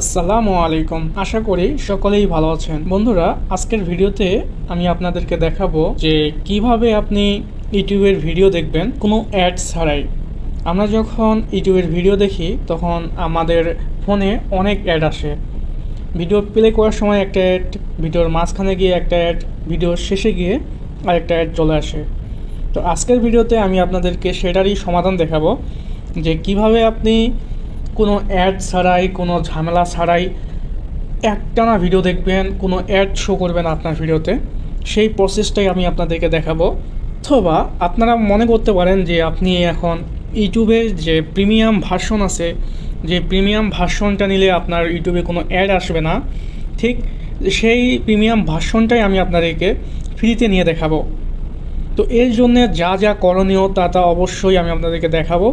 আসসালামু আলাইকুম। আশা করি সকলেই ভালো আছেন। বন্ধুরা, আজকের ভিডিওতে আমি আপনাদেরকে দেখাবো যে কীভাবে আপনি ইউটিউবের ভিডিও দেখবেন কোনো অ্যাড ছাড়াই। আমরা যখন ইউটিউবের ভিডিও দেখি, তখন আমাদের ফোনে অনেক অ্যাড আসে। ভিডিও প্লে করার সময় একটা অ্যাড, ভিডিওর মাঝখানে গিয়ে একটা অ্যাড, ভিডিওর শেষে গিয়ে আরেকটা অ্যাড চলে আসে। তো আজকের ভিডিওতে আমি আপনাদেরকে সেটারই সমাধান দেখাবো যে কীভাবে আপনি কোনো অ্যাড ছাড়াই, কোনো ঝামেলা ছাড়াই একটানা ভিডিও দেখবেন, কোনো অ্যাড শো করবে না আপনার ভিডিওতে সেই প্রসেসটাই আমি আপনাদেরকে দেখাবো। অথবা আপনারা মনে করতে পারেন যে আপনি এখন ইউটিউবের যে প্রিমিয়াম ভার্সন আছে, যে প্রিমিয়াম ভার্সনটা নিলে আপনার ইউটিউবে কোনো অ্যাড আসবে না, ঠিক সেই প্রিমিয়াম ভার্সনটাই আমি আপনাদেরকে ফ্রিতে নিয়ে দেখাবো। তো এর জন্য যা যা করণীয় তা তা অবশ্যই আমি আপনাদেরকে দেখাবো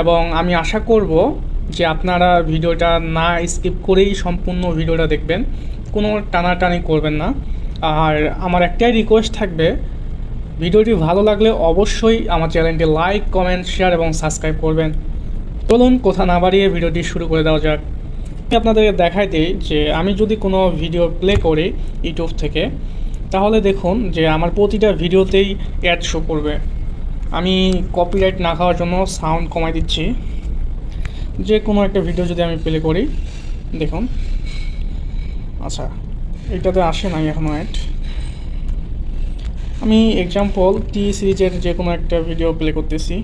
এবং আমি আশা করব যে আপনারা ভিডিওটা না স্কিপ করেই সম্পূর্ণ ভিডিওটা দেখবেন, কোনো টানাটানি করবেন না। আর আমার একটাই রিকোয়েস্ট থাকবে, ভিডিওটি ভালো লাগলে অবশ্যই আমার চ্যানেলটি লাইক কমেন্ট শেয়ার এবং সাবস্ক্রাইব করবেন। চলুন কথা না বাড়িয়ে ভিডিওটি শুরু করে দেওয়া যাক। আপনাদেরকে দেখাই দিই যে আমি যদি কোনো ভিডিও প্লে করি ইউটিউব থেকে, তাহলে দেখুন যে আমার প্রতিটা ভিডিওতেই অ্যাড শো করবে। আমি কপিরাইট না খাওয়ার জন্য সাউন্ড কমাই দিচ্ছি। যে কোনো একটা ভিডিও যদি আমি প্লে করি, দেখুন। আচ্ছা এটাতে আসে নাই এখনও অ্যাড আমি এক্সাম্পল টি সিরিজের যে কোনো একটা ভিডিও প্লে করতেছি।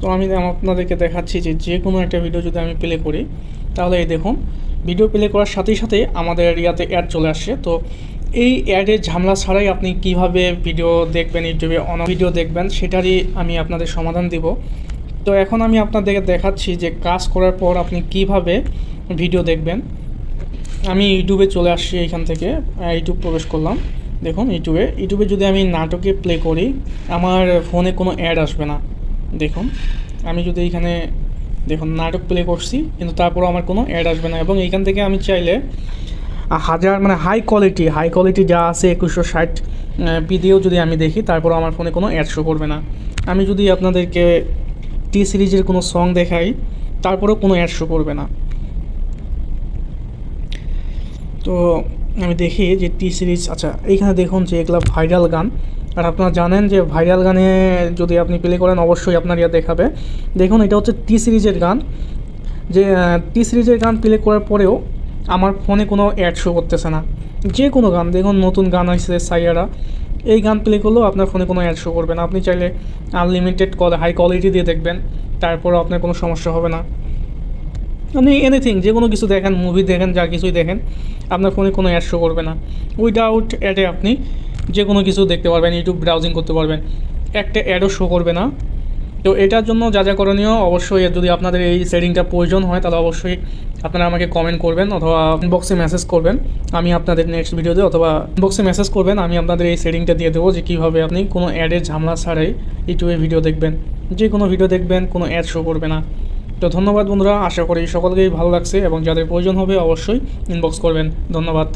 তো আমি আপনাদেরকে দেখাচ্ছি যে যে কোনো একটা ভিডিও যদি আমি প্লে করি, তাহলে এই দেখুন ভিডিও প্লে করার সাথেই সাথে আমাদের এরিয়াতে অ্যাড চলে আসছে। তো এই অ্যাডের ঝামেলা ছাড়াই আপনি কীভাবে ভিডিও দেখবেন, ইউটিউবে অন ভিডিও দেখবেন, সেটারই আমি আপনাদের সমাধান দিব। তো এখন আমি আপনাদেরকে দেখাচ্ছি যে কাজ করার পর আপনি কীভাবে ভিডিও দেখবেন। আমি ইউটিউবে চলে আসছি এখান থেকে ইউটিউব প্রবেশ করলাম। দেখুন, ইউটিউবে ইউটিউবে যদি আমি নাটকে প্লে করি, আমার ফোনে কোনো অ্যাড আসবে না। দেখুন, আমি যদি এখানে, দেখুন, নাটক প্লে করছি, কিন্তু তারপরও আমার কোনো অ্যাড আসবে না। এবং এইখান থেকে আমি চাইলে হাজার মানে হাই কোয়ালিটি হাই কোয়ালিটি যা আছে একুশশো ষাট পি দিয়েও যদি আমি দেখি, তারপরও আমার ফোনে কোনো অ্যাড শো করবে না। আমি যদি আপনাদেরকে টি সিরিজের কোনো সং দেখাই, তারপরেও কোনো অ্যাড শো করবে না। তো, আমি দেখি যে টি সিরিজ আচ্ছা এইখানে দেখুন যে এগুলা ভাইরাল গান। আর আপনারা জানেন যে ভাইরাল গানে যদি আপনি প্লে করেন, অবশ্যই আপনার ইয়া দেখাবে। দেখুন, এটা হচ্ছে টি সিরিজের গান। যে টি সিরিজের গান প্লে করার পরেও আমার ফোনে কোনো অ্যাড শো করতেছে না। যে কোনো গান, দেখুন, নতুন গান আসছে সাইয়ারা। এই গান প্লে করলেও আপনার ফোনে কোনো অ্যাড শো করবে না। আপনি চাইলে আনলিমিটেড কল হাই কোয়ালিটি দিয়ে দেখবেন। তারপরও আপনার কোনো সমস্যা হবে না। আপনি এনিথিং যে কোনো কিছু দেখেন মুভি দেখেন, যা কিছুই দেখেন, আপনার ফোনে কোনো অ্যাড শো করবে না। উইদাউট অ্যাডে আপনি যে কোনো কিছু দেখতে পারবেন ইউটিউব ব্রাউজিং করতে পারবেন। একটা অ্যাডও শো করবে না। তো এটার জন্য যা যা করণীয়, অবশ্যই যদি আপনাদের এই সেটিংটা প্রয়োজন হয়, তাহলে অবশ্যই আপনারা আমাকে কমেন্ট করবেন অথবা ইনবক্সে মেসেজ করবেন। আমি আপনাদের নেক্সট ভিডিওতে অথবা ইনবক্সে মেসেজ করবেন। আমি আপনাদের এই সেটিংটা দিয়ে দেবো যে কীভাবে আপনি কোনো অ্যাডের ঝামেলা ছাড়াই ইউটিউবে ভিডিও দেখবেন। যে কোনো ভিডিও দেখবেন, কোনো অ্যাড শো করবে না। তো ধন্যবাদ বন্ধুরা, আশা করি সকলকেই ভালো লাগছে এবং যাদের প্রয়োজন হবে অবশ্যই ইনবক্স করবেন। ধন্যবাদ।